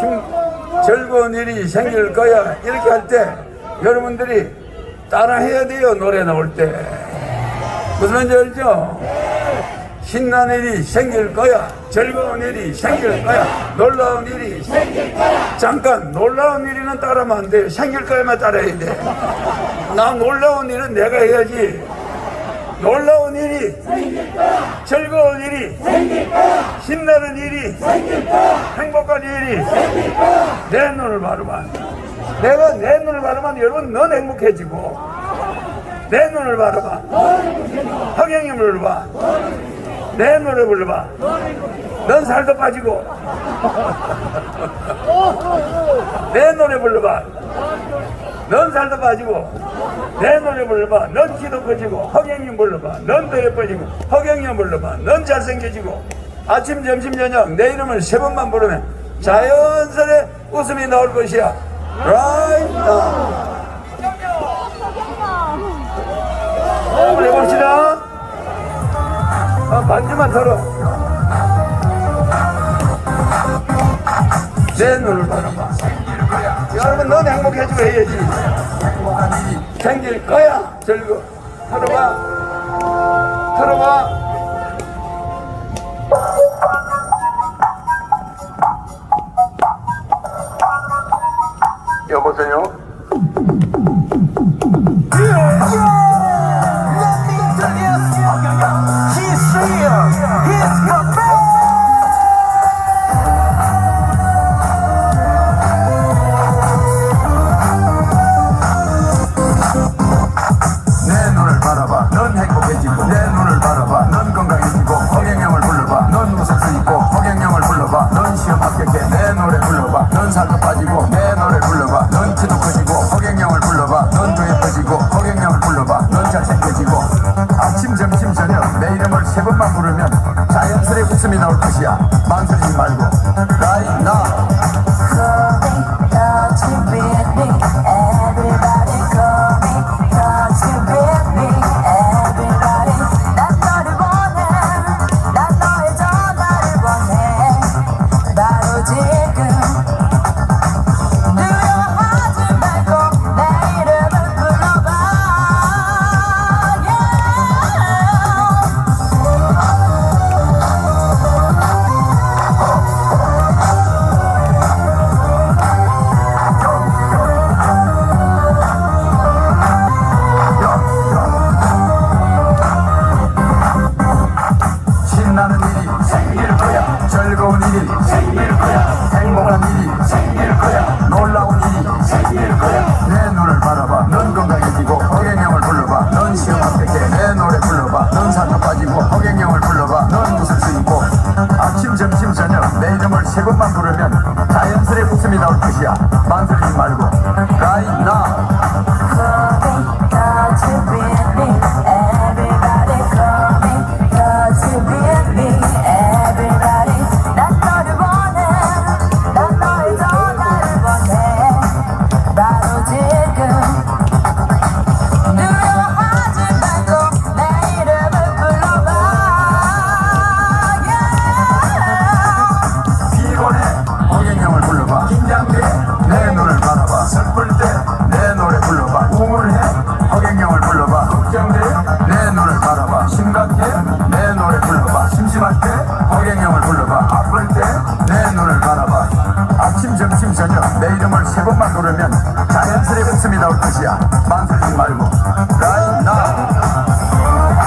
힘, 즐거운 일이 생길 거야. 이렇게 할 때 여러분들이 따라 해야 돼요. 노래 나올 때. 무슨 말인지 알죠? 신나는 일이 생길 거야. 즐거운 일이 생길 거야. 놀라운 일이 생길 거야. 잠깐, 놀라운 일이는 따라하면 안 돼요. 생길 거야만 따라야 돼. 나 놀라운 일은 내가 해야지. 놀라운 일이 즐거운 일이 신나는 일이 행복한 일이 내 눈을 바르면 내가 내 눈을 바르면 여러분 넌 행복해지고 내 눈을 바르면 허경영을 봐. 내 노래 불러봐. 넌 살도 빠지고 내 노래 불러봐. 넌 살도 빠지고 내 노래 불러봐. 넌 키도 커지고 허경영 불러봐. 넌 더 예뻐지고 허경영 불러봐. 넌 잘생겨지고 아침 점심 저녁 내 이름을 세 번만 부르면 자연스레 웃음이 나올 것이야. Right now. 한번 해봅시다. 아, 반주만 털어. 내 눈을 바라봐 여러분 넌 행복해지고 해야지. 생길 거야 즐거. 들어봐 자연스레 웃음이 나올 것이야. 망설이지 말고 세 번만 부르면 자연스레 웃음이 나올 것이야. 망설이지 말고. Now. Coming, 허경영을 불러봐. 아플 때 내 눈을 바라봐. 아침 점심 저녁. 내 이름을 세 번만 부르면 자연스레 웃음이 나올 것이야. 망설이지 말고. Right now.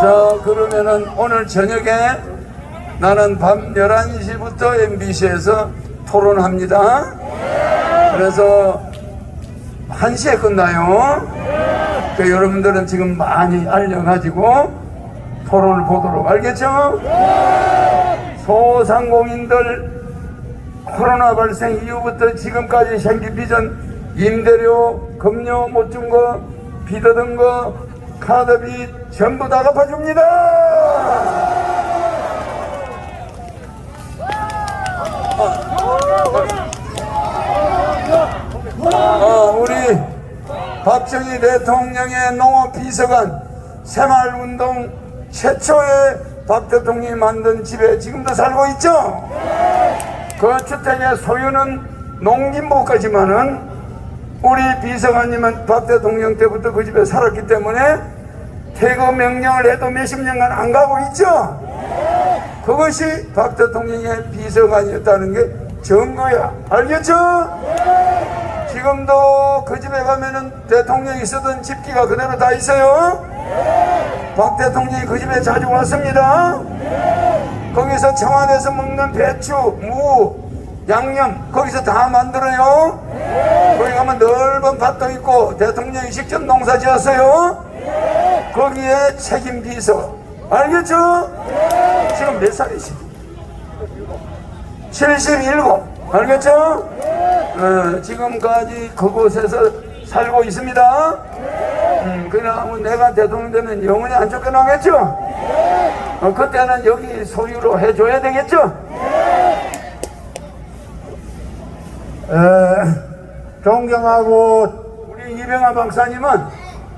자 그러면은 오늘 저녁에 나는 밤 11시부터 MBC에서 토론합니다 그래서 1시에 끝나요 그 여러분들은 지금 많이 알려가지고 토론을 보도록 알겠죠? 소상공인들 코로나 발생 이후부터 지금까지 생긴 빚은 임대료, 급료 못 준 거, 빚 얻은 거, 카드빚 전부 다 갚아줍니다. 어, 우리 박정희 대통령의 농업비서관 새마을운동 최초의 박 대통령이 만든 집에 지금도 살고 있죠? 그 주택의 소유는 농림부까지만은 우리 비서관님은 박 대통령 때부터 그 집에 살았기 때문에 퇴거 명령을 해도 몇십 년간 안 가고 있죠? 그것이 박 대통령의 비서관이었다는 게 증거야. 알겠죠? 지금도 그 집에 가면은 대통령이 쓰던 집기가 그대로 다 있어요. 박 대통령이 그 집에 자주 왔습니다. 거기서 청와대에서 먹는 배추, 무, 양념 거기서 다 만들어요. 거기 가면 넓은 밭도 있고 대통령이 직접 농사 지었어요. 거기에 책임 비서 알겠죠? 지금 몇 살이시? 77 알겠죠? 어, 지금까지 그곳에서 살고 있습니다. 음, 그냥 뭐 내가 대통령 되면 영원히 안 쫓겨나겠죠? 어, 그때는 여기 소유로 해줘야 되겠죠? 에, 존경하고 우리 이병하 박사님은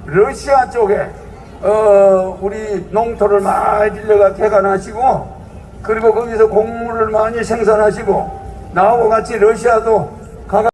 러시아 쪽에 어, 우리 농토를 많이 빌려가 개간하시고 그리고 거기서 곡물을 많이 생산하시고 나하고 같이 러시아도 가가